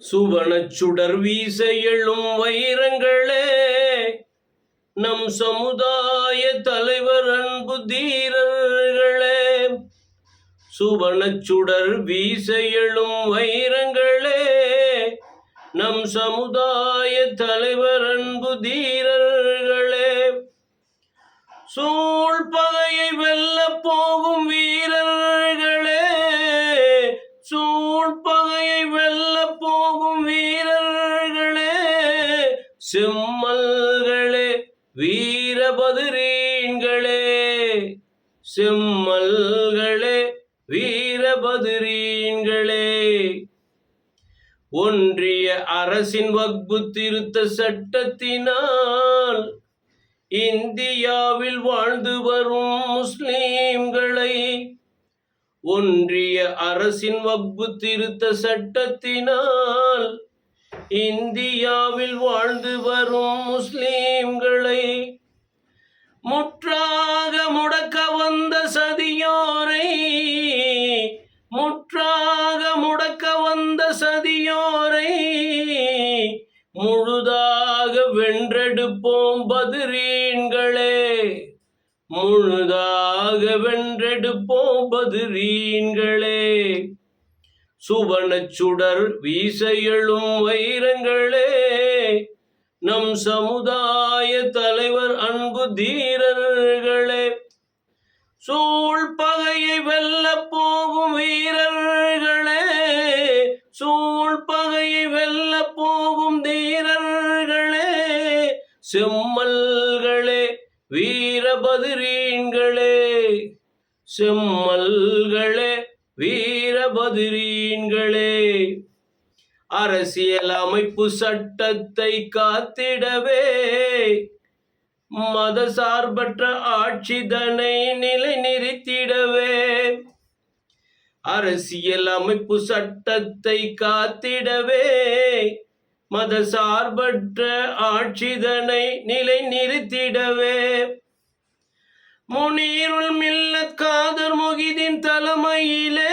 சுவனச்சுடர் வீச எழும் வைரங்களே நம் சமுதாய தலைவர் அன்பு தீரர்களே. சுவனச்சுடர் வீச எழும் வைரங்களே நம் சமுதாய தலைவர் அன்பு தீரர்களே. சூழ்பகையை வெல்ல போகும் வீரர்களே வீரபதுரீன்களே செம்மல்களே வீரபதுரீன்களே. ஒன்றிய அரசின் வக்பு திருத்த சட்டத்தினால் இந்தியாவில் வாழ்ந்து வரும் முஸ்லீம்களை ஒன்றிய அரசின் வக்பு திருத்த சட்டத்தினால் இந்தியாவில் வாழ்ந்து வரும் முஸ்லீம் வந்த சதியோரை முற்றாக முடக்க வந்த சதியோரை முழுதாக வென்றெடுப்போம் பதிரீன்களே. முழுதாக வென்றெடுப்போம் பதிரீன்களே. சுவன சுடர் வீச எழும் வைரங்களே. நம் சமுதாய தலைவர் அன்பு தீரர்களே. சூழ் பகையை வெல்ல போகும் வீரர்களே சூழ் பகையை வெல்ல போகும் தீரர்களே செம்மல்களே வீரபதிரீன்களே செம்மல்களே வீரபதிரீன்களே. அரசியல் அமைப்பு சட்டத்தை காத்திடவே மத சார்பற்ற ஆட்சிதனை நிலை அரசியல் அமைப்பு சட்டத்தை காத்திடவே மத சார்பற்ற ஆட்சிதனை நிலைநிறுத்திடவே. முனீருள் மில்லத் காதர் முகிதின் தலைமையிலே.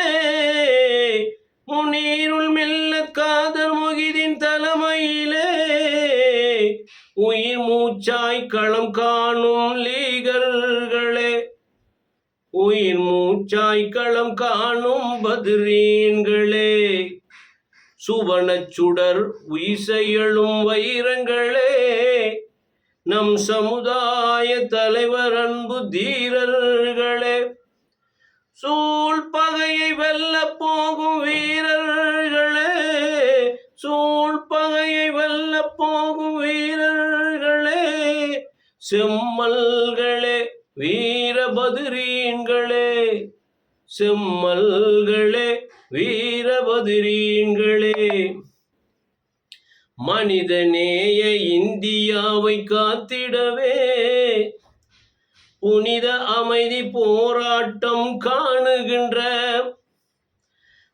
முனீருள் மில்லத் காதர் முகிதின் தலைமையிலே. உயிர் மூச்சாய் களம் காணும் லீகர்களே. உயிர் மூச்சாய் களம் காணும் பதிரீன்களே. சுவனச் சுடர் உயிசையழும் வைரங்களே. நம் சமுதாய தலைவர் அன்பு தீரர்களே. சூழ் பகையை வெல்ல போகும் வீரர்களே. சூழ் பகையை வெல்ல போகும் வீரர்களே. செம்மல்களே வீரபதிரீன்களே செம்மல்களே வீரபதிரீன்களே மனிதநேய இந்தியாவை காத்திடவே புனித அமைதி போராட்டம் காணுகின்ற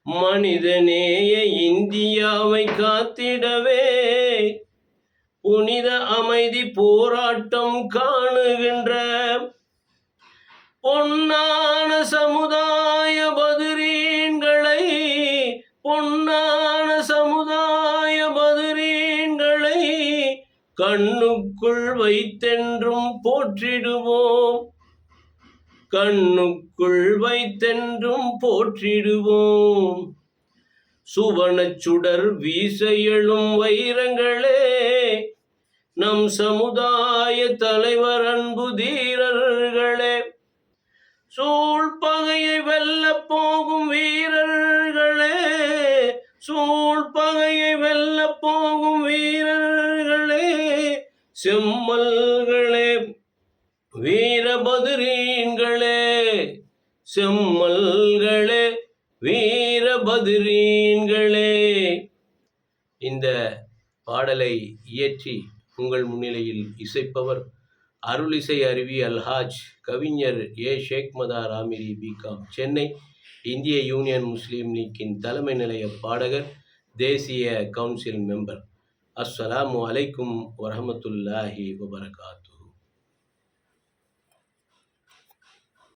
மனிதநேய இந்தியாவை காத்திடவே புனித அமைதி போராட்டம் காணுகின்ற பொன்னான சமுதாய பதிரீன்களை பொன்னான சமுதாய பதிரீன்களை கண்ணுக்குள் வைத்தென்றும் போற்றிடுவோம். கண்ணுக்குள் வைத்தென்றும் போற்றிடுவோம். சுவனச் சுடர் வீச எழும் வைரங்களே நம் சமுதாய தலைவர் அன்பு தீரர்கள் சூழ் பகையை வெல்ல போகும் வீரர்களே சூழ் பகையை வெல்ல போகும் வீரர்களே செம்மல்களே வீரபதிரீன்களே செம்மல்களே வீரபதிரீன்களே. இந்த பாடலை இயற்றி உங்கள் முன்னிலையில் இசைப்பவர் அருளிசை அருவி அல்ஹாஜ் கவிஞர் ஏ. ஷேக் மதா ஆமிரி பிகாம் சென்னை இந்திய யூனியன் முஸ்லீம் லீக்கின் தலைமை நிலைய பாடகர் தேசிய கவுன்சில் மெம்பர். அஸ்ஸலாமு அலைக்கும் வரஹமத்துல்லாஹி வபரகாத்து.